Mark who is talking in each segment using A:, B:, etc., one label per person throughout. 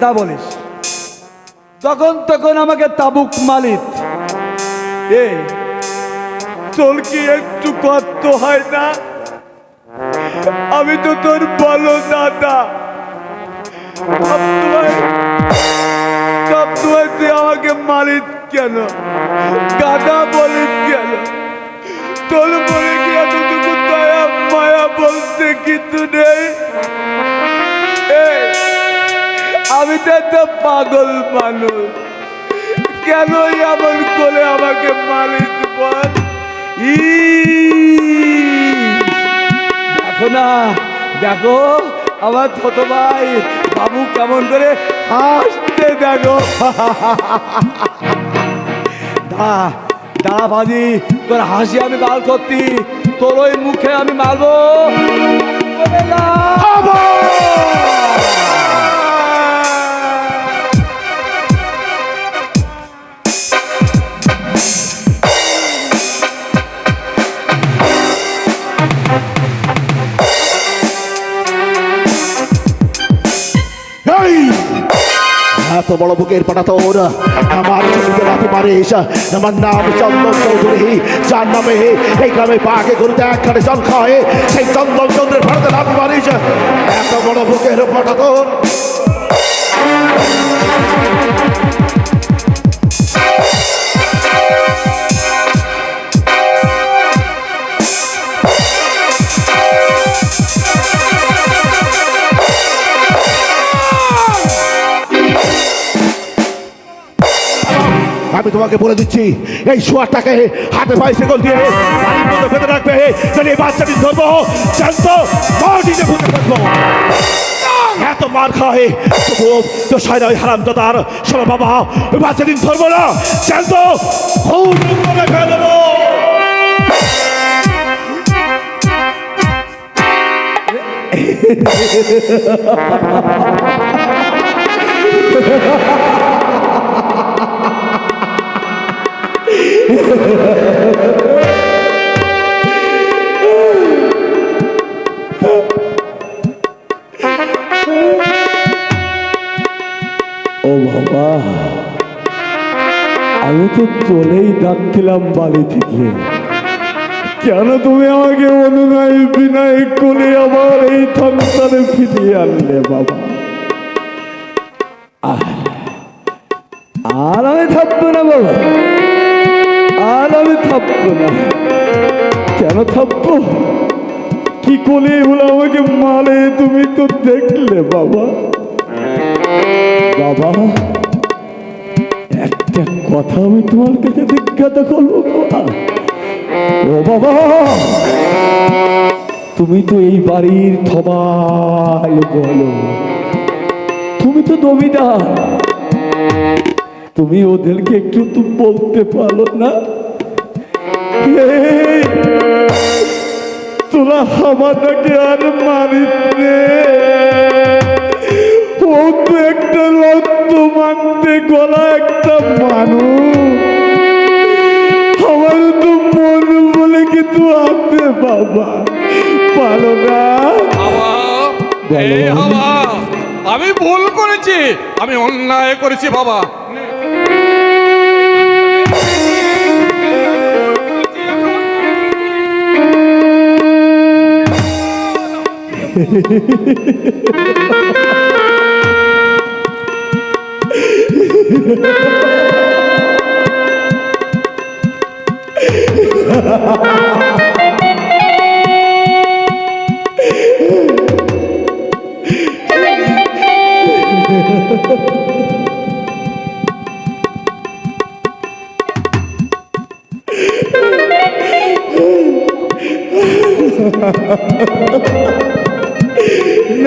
A: গাধা বলিস। তখন তখন আমাকে তাবুক মালিক। এ তোর কি একটু কষ্ট হয় না? আমি তো তোর বলো দাদা। আমাকে মালিক কেন? গাধা বলিস কেন? তোর বলে কি এতটুকু দয়া, মায়া বলতে কিছু নেই? আমি তো একটা পাগল মানুষ। কেন এমন করে আমাকে মালিক বল ই। দেখো না, দেখো, আমার ছোট ভাই বাবু কেমন করে হাসতে দেখো। দা দাঁড়া বাজি, তোর হাসি আমি বার করতি তোর ওই মুখে আমি মারবো।
B: বড় বুকের পাটা তোর আমার ছবিতে রাতে পারিস আমার নাম চন্দন চৌধুরী। যার নামে এই গ্রামে পাকে গরুতে একখানে জল খায় সেই চন্দন চন্দ্রের ভারতে রাতে পারিস এত বড় বুকের পাটা তোর। আমি তোমাকে বলে দিচ্ছি, এই শোয়ারটাকে হাতে পায়ে সেগল দিয়ে বাড়ির মধ্যে বেঁধে রাখবে। যদি এই বাচ্চাটি ধরবো জানত মাটিতে পুঁতে থাকব। এত মার খাওয়াই তবুও তো সাইরা ওই হারাম তার। শোনো বাবা, ওই বাচ্চাটি ধরবো না জানত খুব করে ফেলব
A: আমি তো চলেই ডাকছিলাম বাড়ি থেকে। কেন তুমি আমাকে অনুনয় বিনয় করে আবার এই সংসারে ফিরিয়ে আনলে বাবা? আহ, থাকব না কেন থাকব কি করে এগুলো আমাকে মারে তুমি তো দেখলে, বাবা। বাবা, একটা কথা আমি তোমার কাছে জিজ্ঞাসা করব, বাবা। ও বাবা, তুমি তো এই বাড়ির সবাই বলো। তুমি তো জমিদার তুমি ওদেরকে একটু তো বলতে পারো না? তোরা আমাদেরকে আর মারিস ও তো একটা রক্ত মানতে গলা একটা মানুষ। আমার তো মন বলে কিছু আছে বাবা। পারো না।
C: আমি ভুল করেছি। আমি অন্যায় করেছি বাবা।
A: না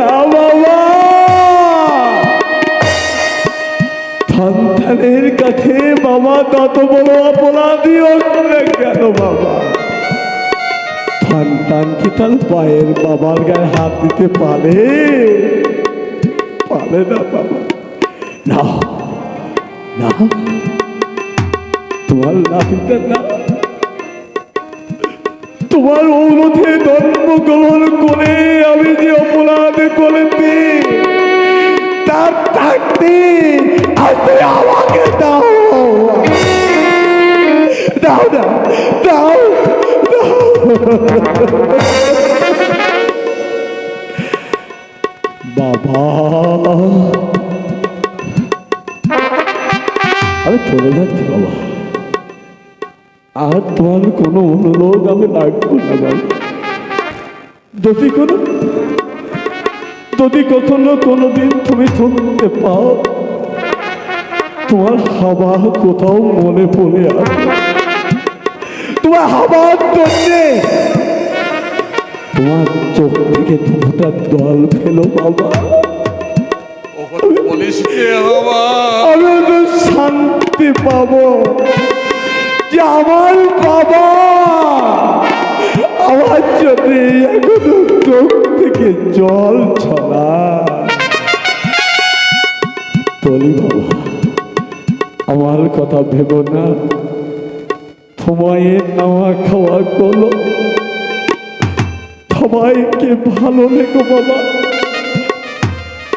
A: বাবা সন্তানের কাছে বাবা তত বড় অপরাধী কেন বাবা সন্তান কি তার পায়ের বাবার গায়ে হাত দিতে পারে? পারে না বাবা। না না। তোমার নাতিটা না। তোমার অনুরোধে জন্মগ্রহণ করে আমি যে অপরাধ করেছি তার থাকতে আজকে আমাকে দাও। দাও না, দাও বাবা। আমি চলে যাচ্ছি বাবা। আর তোমার কোনো অনুরোধ আমি রাখব না যদি কোনো যদি কখনো কোনোদিন তুমি শুনতে পাও তোমার হাওয়া কোথাও মনে পড়ে আসে তোমার হাওয়ার জন্যে তোমার চোখ থেকে দুটা দল ফেলো বাবা। আমি তো শান্তি পাবো। যে আমার বাবা। আমার জন্য এখনও চোখ থেকে জল ছড়া বলি বাবা, আমার কথা ভেবো না। সময়ে নাওয়া খাওয়া করল সবাইকে ভালো লেগো বাবা।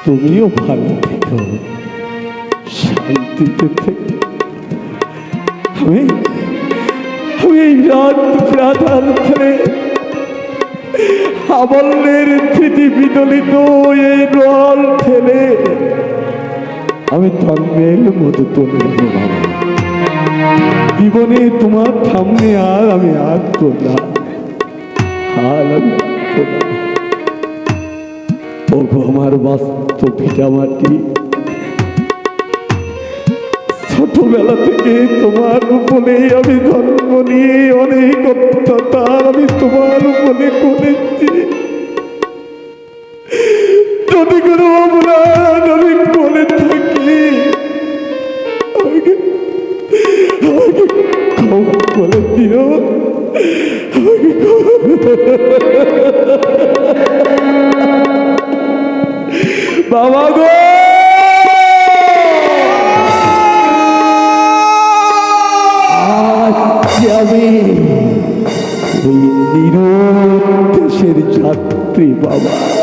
A: তুমিও ভালো থেকো। শান্তিতে থেকে। আমি আমি এই রাত রাধার ফেলে স্থিতি বিদলিত এই রল ফেলে আমি ধর্মের মতো নেব জীবনে তোমার সামনে আর আমি আর না। আর আমি আমার বাস্তব ভিটা মাটি ছোটবেলা থেকে তোমার উপরে আমি জন্ম নিয়ে অনেক অত্যাচার আমি তোমার উপরে করেছি। যদি কোনো অপরাধ আমি করে থাকি করে দিও। বাবা গো! যাত্রী বাবা ওই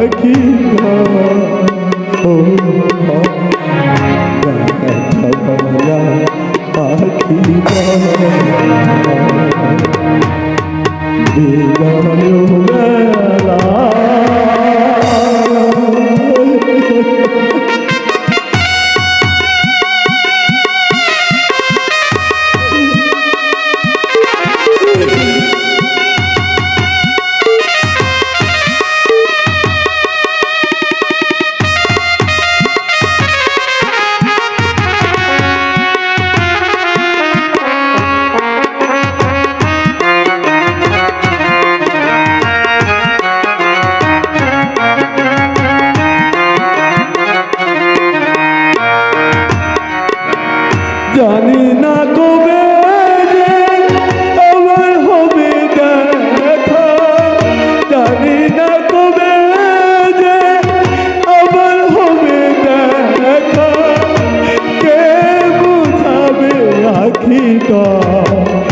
A: আখি ও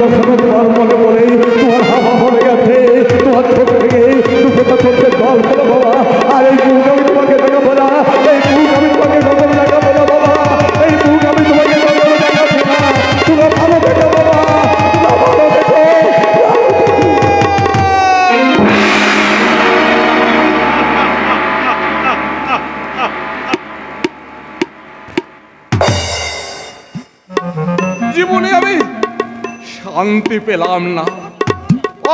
A: কখনো তোমার মনে পড়ে
C: শান্তি পেলাম না।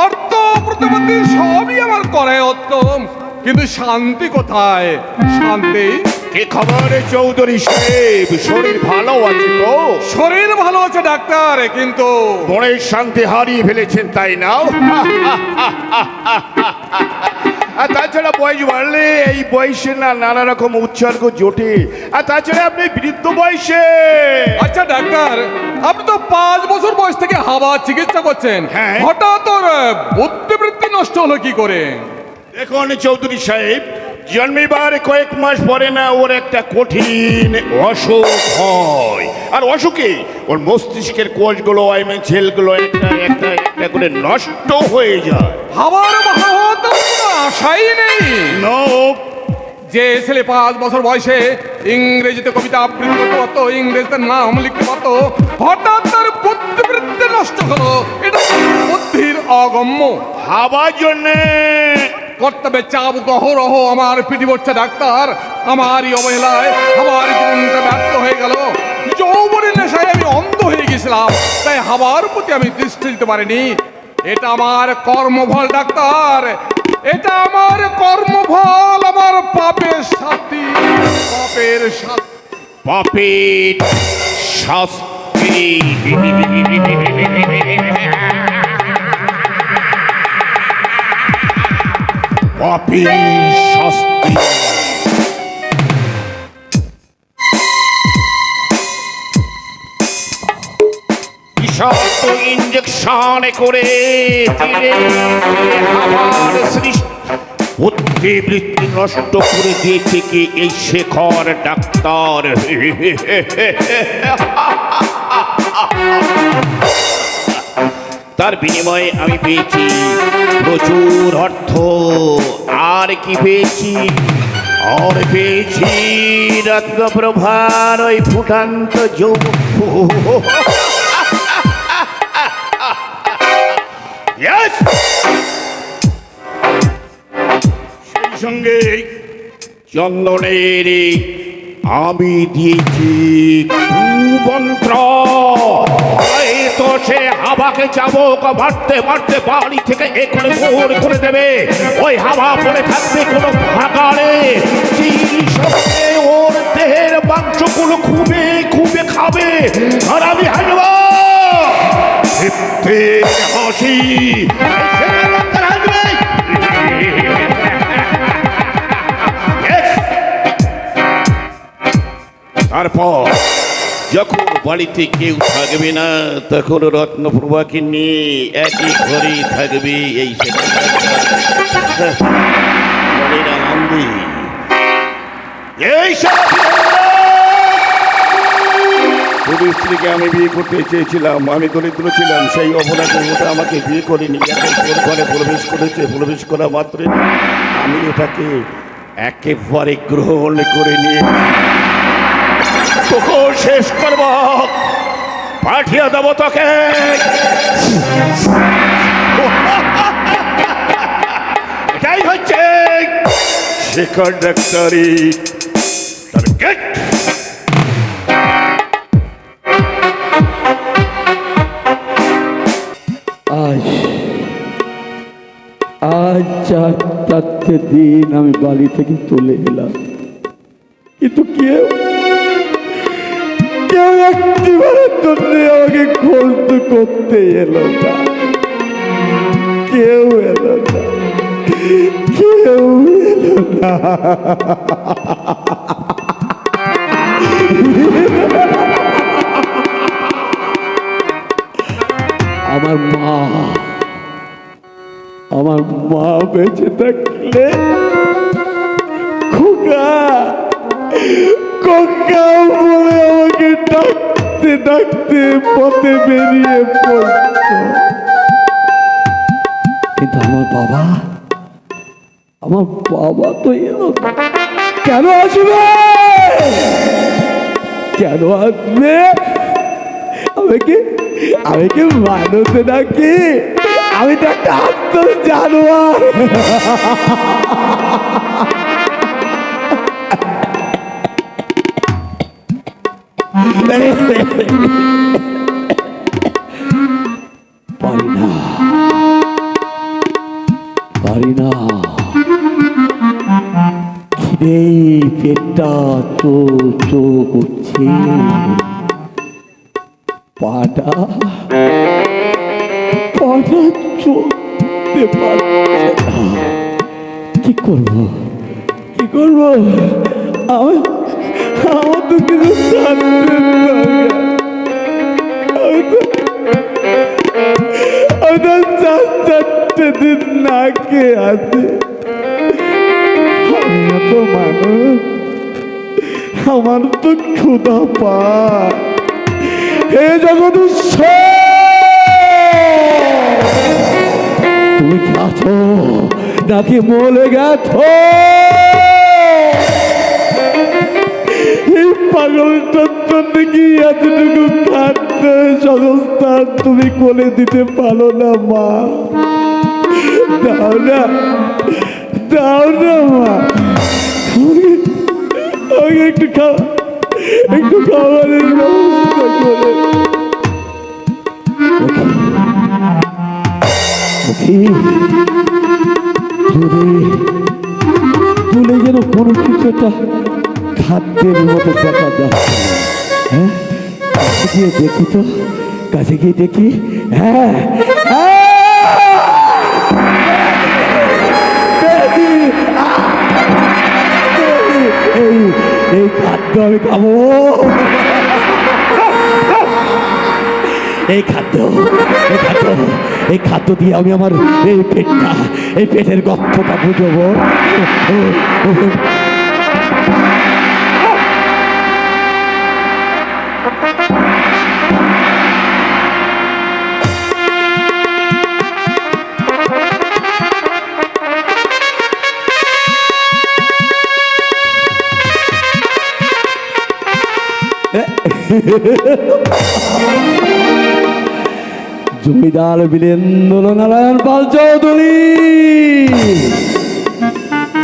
C: অর্থ প্রতিপত্তি সবই আমার করে উত্তম। কিন্তু শান্তি কোথায়? শান্তি?
D: কি খবর চৌধুরী সাহেব? শরীর ভালো আছে তো?
C: শরীর ভালো আছে ডাক্তার কিন্তু
D: বড়ই শান্তি হারিয়ে ফেলেছেন তাই না? আর তাছাড়া বয়স বাড়লে এই বয়সে না নানা রকম উৎসর্গ জোটে। আর তাছাড়া আপনি বৃদ্ধ বয়সে।
C: আচ্ছা ডাক্তার আপনি তো পাঁচ বছর বয়স থেকে হাওয়া চিকিৎসা করছেন।
D: হ্যাঁ।
C: হঠাৎ ওর বুদ্ধিবৃত্তি নষ্ট হলো কি করে?
D: দেখুন চৌধুরী সাহেব জন্মিবার কয়েক মাস পরে না ওর একটা কঠিন অসুখ হয়। আর অসুখে ওর মস্তিষ্কের কোষগুলো আইমেন ছেলগুলো একটা একটা একটা করে নষ্ট হয়ে যায়।
C: হাওয়ার আশাই নেই।
D: নো
C: যে ছেলে পাঁচ বছর বয়সে ইংরেজিতে কবিতা আবৃত্তি করতে পারতো ইংরেজিতে নাম লিখতে পারতো হঠাৎ তার বুদ্ধিবৃত্তি নষ্ট হলো। এটা বুদ্ধির অগম্য।
D: হাবার জন্যে।
C: কর্তব্যে চাপ গহরহ আমার পিঠি পড়ছে ডাক্তার। আমারই অবহেলায় আমার জীবনটা ব্যর্থ হয়ে গেল। যৌবনের নেশায় আমি অন্ধ হয়ে গেছিলাম। তাই হাওয়ার প্রতি আমি দৃষ্টি দিতে পারিনি। এটা আমার কর্মফল ডাক্তার। শাস্তি পাপের শাস্তি।
D: পাপের শাস্তি। পাপের শাস্তি। করে হাওয়ার সৃষ্টি বুদ্ধিবৃত্তি নষ্ট করে দিয়েছে কি এই শেখর ডাক্তার? তার বিনিময়ে আমি পেয়েছি প্রচুর অর্থ। আর কি পেয়েছি? আর পেয়েছি রত্নপ্রভার ওই ফুটান্ত যৌব Yes! সঙ্গে চন্দনের আমি দিয়েছি কুমন্ত্র হয়তো সে হাওয়াকে চাবক মারতে মারতে বাড়ি থেকে এ করে ভোর করে দেবে। ওই হাওয়া পড়ে থাকবে কোনো সঙ্গে ওর দেহের মাংসগুলো খুবে খুবে খাবে। আর আমি হাসবো। হাসি তারপর যখন বাড়িতে কেউ থাকবে না, তখন রত্নপ্রভাকে নিয়ে একই ঘরে থাকবে এই আনন্দে এই স্ত্রীকে আমি বিয়ে করতে চেয়েছিলাম, আমি দরিদ্র ছিলাম, সেই অপরাধে ওটা আমাকে বিয়ে করেনি। এখন ঘরে প্রবেশ করেছে, প্রবেশ করা মাত্রই আমি ওটাকে একেবারে গ্রহণ করে নিয়ে তোকে শেষ করব পাঠিয়ে দেবো তোকে এটাই হচ্ছে শেখর ডাক্তারি তবে get
A: আজ আজ চার চারটে দিন আমি বাড়ি থেকে চলে এলাম কিন্তু কেউ কেউ একটিবারের জন্য আমাকে খোঁজ করতে এলো না। কেউ এলো না। কেউ এলো না। আমার মা আমার মা বেঁচে থাকলে খোকা কঙ্কা বলে ডাকতে, পথে বেরিয়ে পড়ত। কিন্তু আমার বাবা আমার বাবা তো এলো। কেন আসবে? কেন আসবে? আমাকে আমাকে মানুষে নাকি? আমি তো একটা আত্ম জানোয়ার। পারি না। পারি না। খিদে পেটটা চো চো করছে তো কিছু আমি তো চার চারটে দিন না খেয়ে আছি আমিও তো মানুষ আমার তো ক্ষুধা পায় হে জগদীশ্বর! তুমি আছো? নাকি মলে গেছো? পাগলটার জন্য কি এতটুকু খাদ্য সংস্থান তুমি কোলে দিতে পারো না মা দাও না দাও না মা একটু খাওয়া একটু দূরে দূরে যেন কোনো কিছু একটা খাদ্যের মতো দেখা যাচ্ছে হ্যাঁ? কাছে গিয়ে দেখি তো, কাছে গিয়ে দেখি হ্যাঁ হ্যাঁ! এই এই খাদ্য আমি খাব। এই খাদ্য এই খাদ্য এই খাদ্য দিয়ে আমি আমার এই পেটটা, এই পেটের গপ্পটা বুঝব। জমিদার বীরেন্দ্র নারায়ণ পাল চৌধুরী,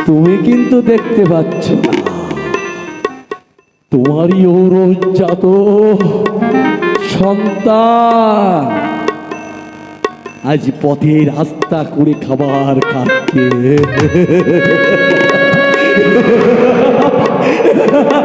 A: তুমি কিন্তু দেখতে পাচ্ছ তোমারই ঔরজাত সন্তান। আজ পথে রাস্তা করে খাবার খাচ্ছে।